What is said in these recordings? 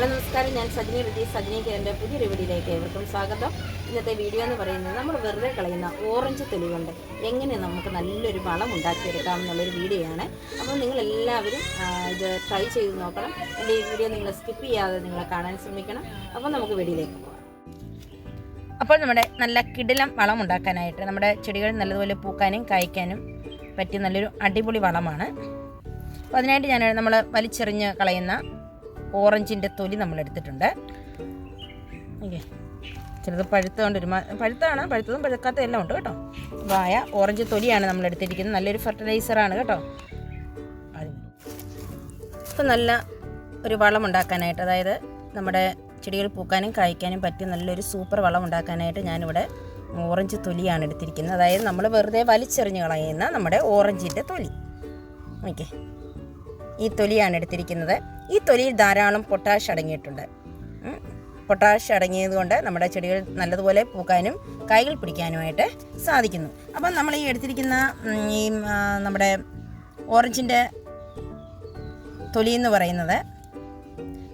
Hello നമസ്കാരം. ഞാൻ സജിനി വിദ്യ സജിനി എന്റെ പുതിയൊരു വീഡിയോയിലേക്ക് ഏവർക്കും സ്വാഗതം. ഇന്നത്തെ വീഡിയോ എന്ന് പറയുന്നത് നമ്മൾ വെറുതെ കളയുന്ന ഓറഞ്ച് തൊലി കൊണ്ട് എങ്ങനെ നമുക്ക് നല്ലൊരു വളം ഉണ്ടാക്കിയെടുക്കാം എന്നുള്ളൊരു വീഡിയോ ആണ് അപ്പോൾ നിങ്ങളെല്ലാവരും ഇത് ട്രൈ ചെയ്ത് നോക്കണം. എന്റെ ഈ വീഡിയോ നിങ്ങൾ സ്കിപ്പ് ചെയ്യാതെ നിങ്ങൾ കാണാൻ ശ്രമിക്കണം. അപ്പോൾ നമുക്ക് വീഡിയോയിലേക്ക് പോകാം അപ്പോൾ നമ്മുടെ നല്ല കിടിലം വളം ഉണ്ടാക്കാനായിട്ട് നമ്മുടെ ചെടികൾ നല്ലതുപോലെ പൂക്കാനും കായ്ക്കാനും പറ്റിയ നല്ലൊരു അടിപൊളി വളമാണ്. അപ്പോൾ അതിനായിട്ട് ഞാൻ നമ്മൾ വലിച്ചെറിഞ്ഞ് കളയുന്ന ഓറഞ്ചിന്റെ തൊലി നമ്മൾ എടുത്തിട്ടുണ്ട് ഓക്കെ ചിലത് പഴുത്തതുകൊണ്ട് പഴുത്താണ് പഴുത്തതും പഴുക്കാത്തതും എല്ലാം ഉണ്ട് കേട്ടോ. വായ ഓറഞ്ച് തൊലിയാണ് നമ്മൾ എടുത്തിരിക്കുന്നത് നല്ലൊരു ഫെർട്ടിലൈസറാണ് കേട്ടോ. ഇപ്പം നല്ല ഒരു വളം ഉണ്ടാക്കാനായിട്ട് അതായത് നമ്മുടെ ചെടികൾ പൂക്കാനും കായ്ക്കാനും പറ്റിയ നല്ലൊരു സൂപ്പർ വളം ഉണ്ടാക്കാനായിട്ട് ഞാനിവിടെ ഓറഞ്ച് തൊലിയാണ് എടുത്തിരിക്കുന്നത്. അതായത് നമ്മൾ വെറുതെ വലിച്ചെറിഞ്ഞ് കളയുന്ന നമ്മുടെ ഓറഞ്ചിന്റെ തൊലി. ഓക്കെ. ഈ തൊലിയാണ് എടുത്തിരിക്കുന്നത്. ഈ തൊലിയിൽ ധാരാളം പൊട്ടാഷ് അടങ്ങിയിട്ടുണ്ട്. പൊട്ടാഷ് അടങ്ങിയത് കൊണ്ട് നമ്മുടെ ചെടികൾ നല്ലതുപോലെ പൂക്കാനും കായ്കൾ പിടിക്കാനുമായിട്ട് സാധിക്കുന്നു. അപ്പം നമ്മൾ ഈ എടുത്തിരിക്കുന്ന ഈ നമ്മുടെ ഓറഞ്ചിന്റെ തൊലി എന്ന് പറയുന്നത്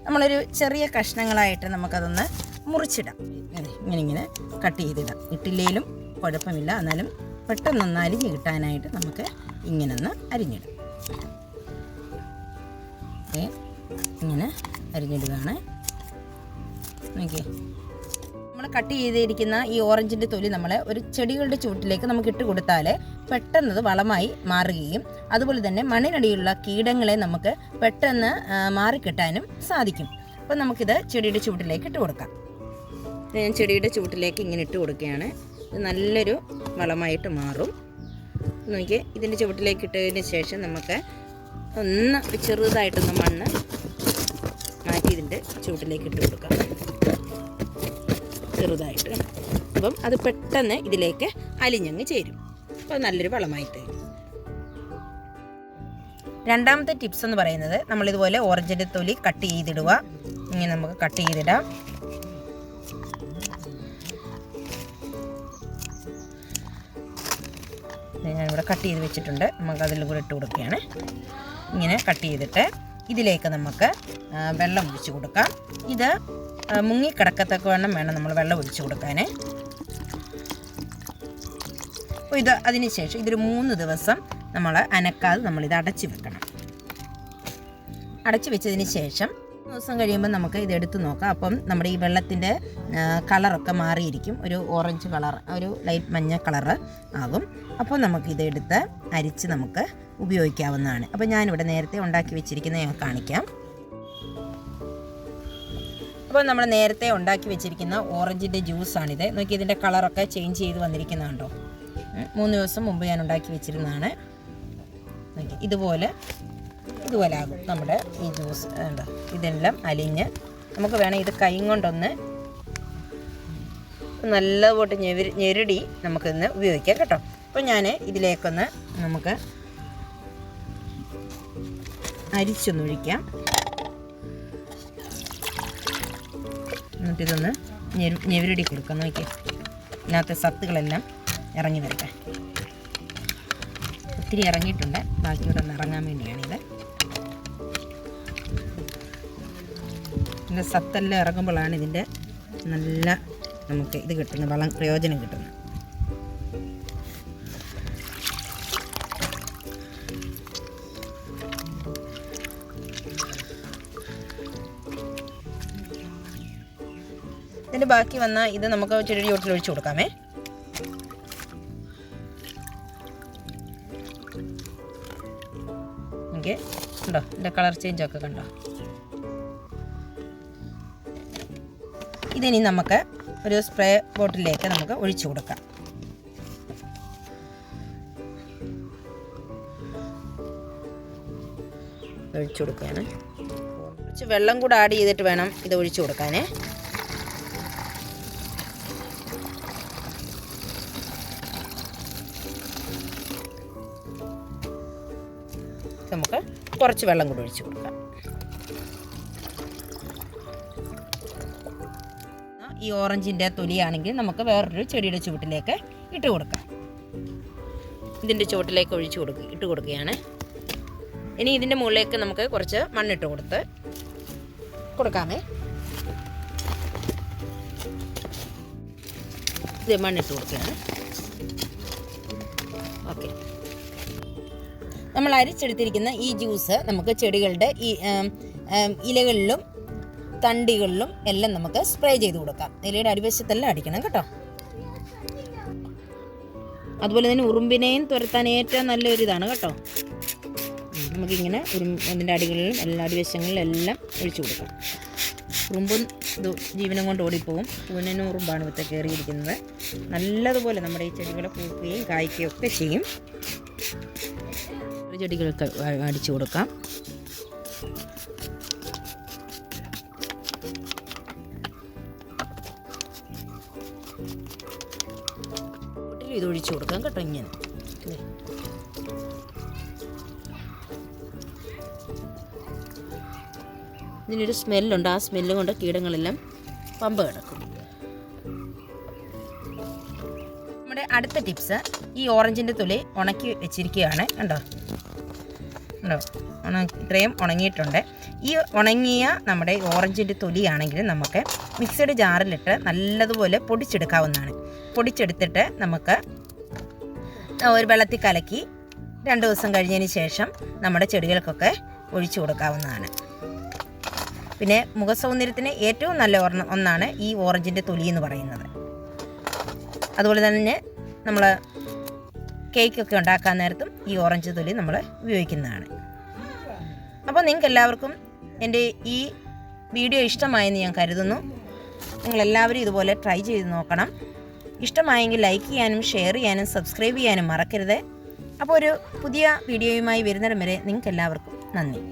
നമ്മളൊരു ചെറിയ കഷ്ണങ്ങളായിട്ട് നമുക്കതൊന്ന് മുറിച്ചിടാം. ഇങ്ങനെ ഇങ്ങനെ കട്ട് ചെയ്തിടാം. ഇട്ടില്ലേലും കുഴപ്പമില്ല. എന്നാലും പെട്ടെന്നൊന്ന് അരിഞ്ഞ് കിട്ടാനായിട്ട് നമുക്ക് ഇങ്ങനൊന്ന് അരിഞ്ഞിടാം. ഓക്കെ ഇങ്ങനെ അരിഞ്ഞിടുകയാണ് നോക്കിയേ. നമ്മൾ കട്ട് ചെയ്തിരിക്കുന്ന ഈ ഓറഞ്ചിന്റെ തൊലി നമ്മൾ ഒരു ചെടികളുടെ ചുവട്ടിലേക്ക് നമുക്ക് ഇട്ട് കൊടുത്താൽ പെട്ടെന്ന് വളമായി മാറുകയും അതുപോലെ തന്നെ മണ്ണിനടിയിലുള്ള കീടങ്ങളെ നമുക്ക് പെട്ടെന്ന് മാറിക്കിട്ടാനും സാധിക്കും. അപ്പം നമുക്കിത് ചെടിയുടെ ചുവട്ടിലേക്ക് ഇട്ട് കൊടുക്കാം. ഞാൻ ചെടിയുടെ ചുവട്ടിലേക്ക് ഇങ്ങനെ ഇട്ട് കൊടുക്കുകയാണ്. ഇത് നല്ലൊരു വളമായിട്ട് മാറും. നോക്കി ഇതിന്റെ ചുവട്ടിലേക്ക് ഇട്ടതിന് ശേഷം നമുക്ക് ഒന്ന് ചെറുതായിട്ടൊന്ന് മണ്ണ് മാറ്റി ഇതിന്റെ ചൂട്ടിലേക്ക് ഇട്ട് കൊടുക്കാം. ചെറുതായിട്ട്. അപ്പം അത് പെട്ടെന്ന് ഇതിലേക്ക് അലിഞ്ഞങ്ങ് ചേരും. അപ്പോൾ നല്ലൊരു വളമായിട്ട്. രണ്ടാമത്തെ ടിപ്സ് എന്ന് പറയുന്നത് നമ്മളിതുപോലെ ഓറഞ്ചിന്റെ തൊലി കട്ട് ചെയ്തിടുക. ഇങ്ങനെ നമുക്ക് കട്ട് ചെയ്തിടാം. ഞാനിവിടെ കട്ട് ചെയ്ത് വെച്ചിട്ടുണ്ട്. നമുക്ക് അതിൽ കൂടെ ഇട്ട് കൊടുക്കുകയാണ്. ഇങ്ങനെ കട്ട് ചെയ്തിട്ട് ഇതിലേക്ക് നമുക്ക് വെള്ളം ഒഴിച്ചു കൊടുക്കാം. ഇത് മുങ്ങി മുങ്ങിക്കിടക്കത്തക്ക വണ്ണം വേണം നമ്മൾ വെള്ളം ഒഴിച്ചു കൊടുക്കാൻ അപ്പോൾ ഇത് അതിന് ശേഷം ഇതൊരു മൂന്ന് ദിവസം നമ്മൾ അനക്കാതെ നമ്മളിത് അടച്ച് വെക്കണം. അടച്ച് വെച്ചതിന് ശേഷം ദിവസം കഴിയുമ്പോൾ നമുക്ക് ഇത് എടുത്ത് നോക്കാം. അപ്പം നമ്മുടെ ഈ വെള്ളത്തിന്റെ കളറൊക്കെ മാറിയിരിക്കും. ഒരു ഓറഞ്ച് കളർ ഒരു ലൈറ്റ് മഞ്ഞ കളറ് ആകും. അപ്പോൾ നമുക്ക് ഇത് എടുത്ത് അരിച്ച് നമുക്ക് ഉപയോഗിക്കാവുന്നതാണ്. അപ്പോൾ ഞാനിവിടെ നേരത്തെ ഉണ്ടാക്കി വെച്ചിരിക്കുന്നത് ഞാൻ കാണിക്കാം. അപ്പോൾ നമ്മൾ നേരത്തെ ഉണ്ടാക്കി വെച്ചിരിക്കുന്ന ഓറഞ്ചിന്റെ ജ്യൂസാണിത്. നോക്കി ഇതിന്റെ കളറൊക്കെ ചേഞ്ച് ചെയ്ത് വന്നിരിക്കുന്നതുണ്ടോ മൂന്ന് ദിവസം മുമ്പ് ഞാൻ ഉണ്ടാക്കി വെച്ചിരുന്നതാണ്. നോക്കി ഇതുപോലെ ഇതുപോലെ ആകും നമ്മുടെ ഈ ജ്യൂസ്. എന്താ ഇതെല്ലാം അലിഞ്ഞ് നമുക്ക് വേണം ഇത് കൈ കൊണ്ടൊന്ന് നല്ലതുപോലെ ഞെരു ഞെരുടി നമുക്കിന്ന് ഉപയോഗിക്കാം കേട്ടോ. അപ്പോൾ ഞാൻ ഇതിലേക്കൊന്ന് നമുക്ക് അരിച്ചൊന്നൊഴിക്കാം. എന്നിട്ടിതൊന്ന് ഞെരു ഞെവിരടി കൊടുക്കാം. നോക്കിയാൽ ഇതിനകത്തെ സത്തുകളെല്ലാം ഇറങ്ങി വരട്ടെ. ഒത്തിരി ഇറങ്ങിയിട്ടുണ്ട്. ബാക്കിയോടെ ഒന്ന് ഇറങ്ങാൻ വേണ്ടിയാണിത് ഇതിന്റെ സത്തെല്ലാം ഇറങ്ങുമ്പോഴാണ് ഇതിന്റെ നല്ല നമുക്ക് ഇത് കിട്ടുന്നത് വളം പ്രയോജനം കിട്ടുന്നത്. ഇതിന്റെ ബാക്കി വന്ന ഇത് നമുക്ക് ചെടി ചോട്ടിൽ ഒഴിച്ചു കൊടുക്കാമേ. ഓക്കെ. കണ്ടോ? എന്റെ കളർ ചേഞ്ച് ഒക്കെ കണ്ടോ? ഇതിനി നമുക്ക് ഒരു സ്പ്രേ ബോട്ടിലേക്ക് നമുക്ക് ഒഴിച്ചു കൊടുക്കാം. ഒഴിച്ചു കൊടുക്കുകയാണ്. കുറച്ച് വെള്ളം കൂടെ ആഡ് ചെയ്തിട്ട് വേണം ഇത് ഒഴിച്ചു കൊടുക്കാനേ. നമുക്ക് കുറച്ച് വെള്ളം കൂടി ഒഴിച്ചു കൊടുക്കാം. ഈ ഓറഞ്ചിന്റെ തൊലിയാണെങ്കിൽ നമുക്ക് വേറൊരു ചെടിയുടെ ചുവട്ടിലേക്ക് ഇട്ട് കൊടുക്കാം. ഇതിന്റെ ചുവട്ടിലേക്ക് ഒഴിച്ച് കൊടുക്കുക ഇട്ട് കൊടുക്കുകയാണ്. ഇനി ഇതിന്റെ മുകളിലേക്ക് നമുക്ക് കുറച്ച് മണ്ണിട്ട് കൊടുത്ത് കൊടുക്കാമേ. ഇത് മണ്ണിട്ട് കൊടുക്കുകയാണ്. നമ്മൾ അരിച്ചെടുത്തിരിക്കുന്ന ഈ ജ്യൂസ് നമുക്ക് ചെടികളുടെ ഈ ഇലകളിലും തണ്ടികളിലും എല്ലാം നമുക്ക് സ്പ്രേ ചെയ്ത് കൊടുക്കാം. ഇലയുടെ അടിവശത്തെല്ലാം അടിക്കണം കേട്ടോ. അതുപോലെ തന്നെ ഉറുമ്പിനെയും തുരത്താൻ ഏറ്റവും നല്ലൊരു ഇതാണ് കേട്ടോ. നമുക്കിങ്ങനെ ഉറും അതിന്റെ അടികളിലും എല്ലാ അടിവശങ്ങളിലും എല്ലാം ഒഴിച്ചു കൊടുക്കാം. ഉറുമ്പും ജീവനം കൊണ്ട് ഓടിപ്പോവും. പൂനനും ഉറുമ്പാണ് ഇവിടുത്തെ കയറിയിരിക്കുന്നത്. നല്ലതുപോലെ നമ്മുടെ ഈ ചെടികളെ പൂക്കുകയും കായ്ക്കുകയും ഒക്കെ ചെയ്യും. ഒരു ചെടികൾക്ക് അടിച്ചു കൊടുക്കാം. ഇത് ഒഴിച്ചു കൊടുക്കാം കേട്ടോ ഇങ്ങനെ. ഇതിനൊരു സ്മെല്ലുണ്ട്. ആ സ്മെല്ല് കൊണ്ട് കീടങ്ങളെല്ലാം പമ്പ് കിടക്കും. നമ്മുടെ അടുത്ത ടിപ്സ് ഈ ഓറഞ്ചിന്റെ തൊലി ഉണക്കി വെച്ചിരിക്കുകയാണ് കണ്ടോ? കണ്ടോ? ഇത്രയും ഉണങ്ങിയിട്ടുണ്ട്. ഈ ഉണങ്ങിയ നമ്മുടെ ഓറഞ്ചിന്റെ തൊലിയാണെങ്കിൽ നമുക്ക് മിക്സഡ് ജാറിലിട്ട് നല്ലതുപോലെ പൊടിച്ചെടുക്കാവുന്നതാണ്. പൊടിച്ചെടുത്തിട്ട് നമുക്ക് ഒരു വെള്ളത്തിൽ കലക്കി രണ്ട് ദിവസം കഴിഞ്ഞതിന് ശേഷം നമ്മുടെ ചെടികൾക്കൊക്കെ ഒഴിച്ചു കൊടുക്കാവുന്നതാണ്. പിന്നെ മുഖസൗന്ദര്യത്തിന് ഏറ്റവും നല്ല ഒന്നാണ് ഈ ഓറഞ്ചിന്റെ തൊലി എന്ന് പറയുന്നത്. അതുപോലെ തന്നെ നമ്മൾ കേക്കൊക്കെ ഉണ്ടാക്കാൻ നേരത്തും ഈ ഓറഞ്ച് തൊലി നമ്മൾ ഉപയോഗിക്കുന്നതാണ്. അപ്പോൾ നിങ്ങൾക്ക് എല്ലാവർക്കും എന്റെ ഈ വീഡിയോ ഇഷ്ടമായെന്ന് ഞാൻ കരുതുന്നു. നിങ്ങളെല്ലാവരും ഇതുപോലെ ട്രൈ ചെയ്ത് നോക്കണം. ഇഷ്ടമായെങ്കിൽ ലൈക്ക് ചെയ്യാനും ഷെയർ ചെയ്യാനും സബ്സ്ക്രൈബ് ചെയ്യാനും മറക്കരുത്. അപ്പോൾ ഒരു പുതിയ വീഡിയോയുമായി വരുന്നിടം വരെ നിങ്ങൾക്ക് എല്ലാവർക്കും നന്ദി.